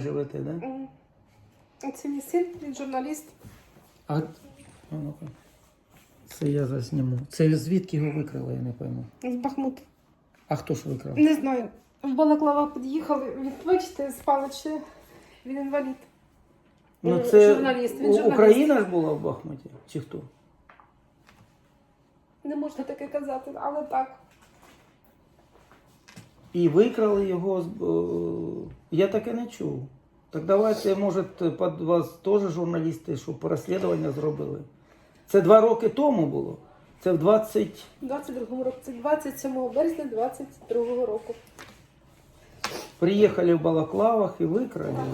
живете, да? Це мій син, він журналіст. А, а ну-ка. Це я засніму. Це звідки його викрали, я не пойму. З Бахмута. А хто ж викрав? Не знаю. В Балаклава під'їхали. Він, бачите, спали ще. Він інвалід. Ну Е, це журналіст, він журналіст. Україна ж була в Бахмуті? Чи хто? Не можна таке казати, але так. І викрали його. е, Я таке не чув. Так давайте, може, під вас теж журналісти, щоб розслідування зробили. Це два роки тому було. Це в 20... 22-му році, це 27 березня 22-го року. Приехали в Балаклавах и выкрали его.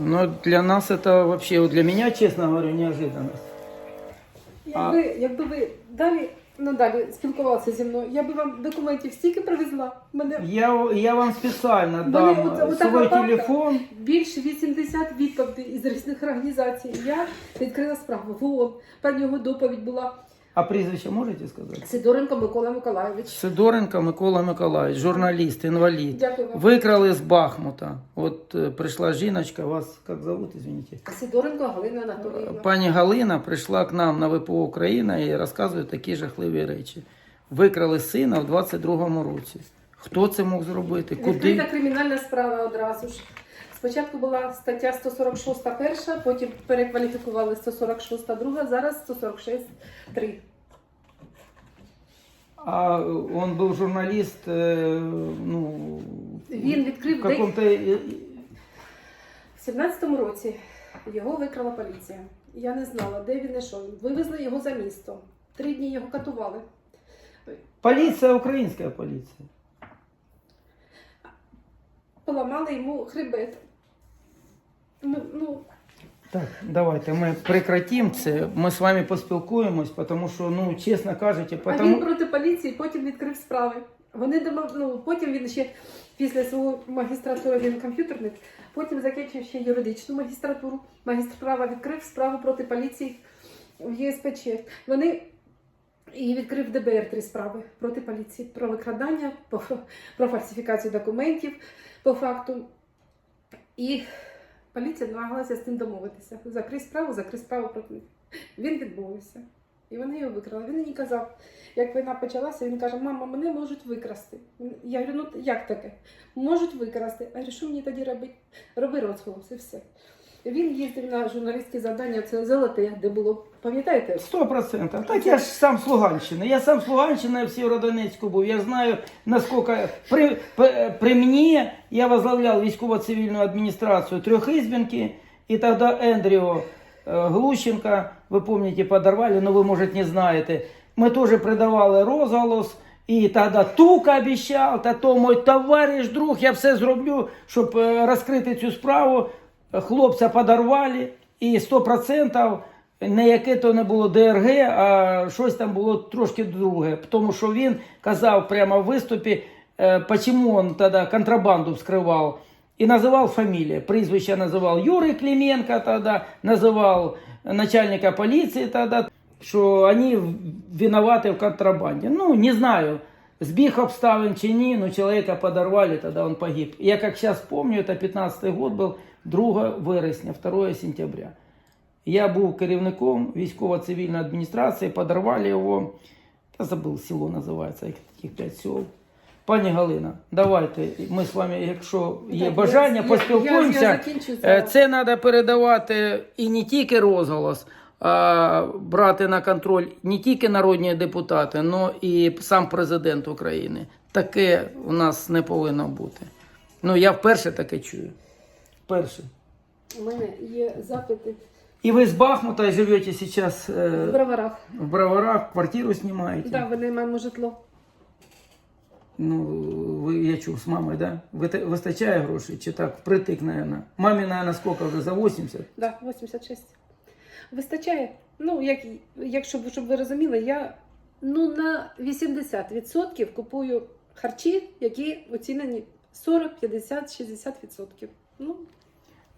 Но для нас это вообще, для меня, честно говоря, неожиданность. Якби, якби ви далі надалі спілкувалася зі мною, я би вам документів стільки привезла. Мене Я, я вам спеціально дам оце- отака свій папка. телефон. більше 80 відповідей із різних організацій. Я відкрила справу в ООН. Нього доповідь була А прізвище можете сказати? Сидоренко Микола Миколайович. Сидоренко Микола Миколаївич, журналіст, інвалід. Дякую вам. Викрали з Бахмута. От е, прийшла жіночка, вас як зовут, извините? Сидоренко Галина Анатоліївна. Пані Галина прийшла к нам на ВПО Україна і розказує такі жахливі речі. Викрали сина в 22-му році. Хто це мог зробити? Відкрита Куди? кримінальна справа одразу ж. Спочатку була стаття 146 перша, потім перекваліфікували 146 друга, зараз 146 3. А он був журналіст, е, ну, Він відкрив в каком-то... е, В 17-му році його викрала поліція. Я не знала, де він що. Вивезли його за місто. Три дні його катували. Поліція, українська поліція. Поламали йому хребет. Ну, Так, давайте ми прекратимо це. Ми з вами поспілкуємось, тому що, ну, чесно кажучи, А він потому... проти поліції потім відкрив справи. Вони дома, ну, потім він ще після свого магістратури він комп'ютерник, потім закінчив ще юридичну магістратуру. Магістр права відкрив справу проти поліції в ЄСПЧ. Вони і відкрив ДБР три справи проти поліції про викрадання, по- про фальсифікацію документів по факту. І поліція намагалася з ним домовитися. Закрий справу, закрий справу проти. Він відмовився. І вони його викрали. Він мені казав, як війна почалася, він каже, мама, мене можуть викрасти. Я говорю, ну як таке? Можуть викрасти. А що мені тоді робити? Роби розголос і все. Він їздив на журналістські завдання, це золоте, де було, пам'ятаєте? Сто процентов. Так я ж сам з Луганщини. Я сам з Луганщини, я в Сєвєродонецьку був. Я знаю, наскільки при, при, при мені я возглавляв військово-цивільну адміністрацію Трьохізбінки, і тоді Ендріо э, Глущенко, ви пам'ятаєте, подорвали, но ви, може, не знаєте. Ми теж придавали розголос. І тоді Тука обіцяв, та то мой товариш, друг, я все зроблю, щоб е, розкрити цю справу. Хлопця подорвали, і 100% не яке то не було ДРГ, а щось там було трошки друге. Тому що він казав прямо в виступі, е, чому він тоді контрабанду вскривав. І називав фамілії. Прізвище називав Юрій Клименко тоді, називав начальника поліції тоді, що вони винуваті в контрабанді. Ну, не знаю, збіг обставин чи ні, но чоловіка подорвали, тоді він погиб. Я, як зараз пам'ятаю, це 15 год був 2 вересня, 2 сентября. Я був керівником військово-цивільної адміністрації, подорвали його. Та забув, село називається, як таких п'ять сел. Пані Галина, давайте ми з вами, якщо є Так, бажання, я- я- поспілкуємося. я- я Е. Це треба передавати і не тільки розголос, брати на контроль не тільки народні депутати, але і сам президент України. Таке у нас не повинно бути. Ну, я вперше таке чую. Вперше. У мене є запити І ви з Бахмута живете зараз в е, броварах. в Броварах, квартиру знімаєте. Да, вони маємо житло. Ну, ви, я чув з мамою, да? Ви- Вистачає грошей чи так? Впритик, наверное. Мамі, наверное, скільки вже за 80? Да, 86. Вистачає. Ну, як, якщо щоб ви розуміли, я ну, на 80% купую харчі, які оцінені 40, 50, 60%. Ну,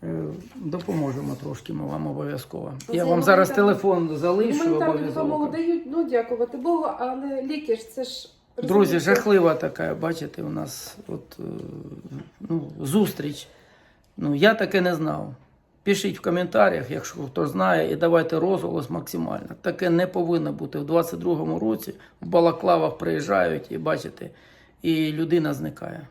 Е, Допоможемо трошки, ми вам обов'язково. Я вам зараз телефон залишу гуманітарну допомогу дають, ну дякувати Богу, але ліки ж це ж Друзі, жахлива така, бачите, у нас от, е, ну, зустріч. Ну, я таке не знав. Пишіть в коментарях, якщо хто знає, і давайте розголос максимально. Таке не повинно бути. В 22-му році в Балаклавах приїжджають і бачите, і людина зникає.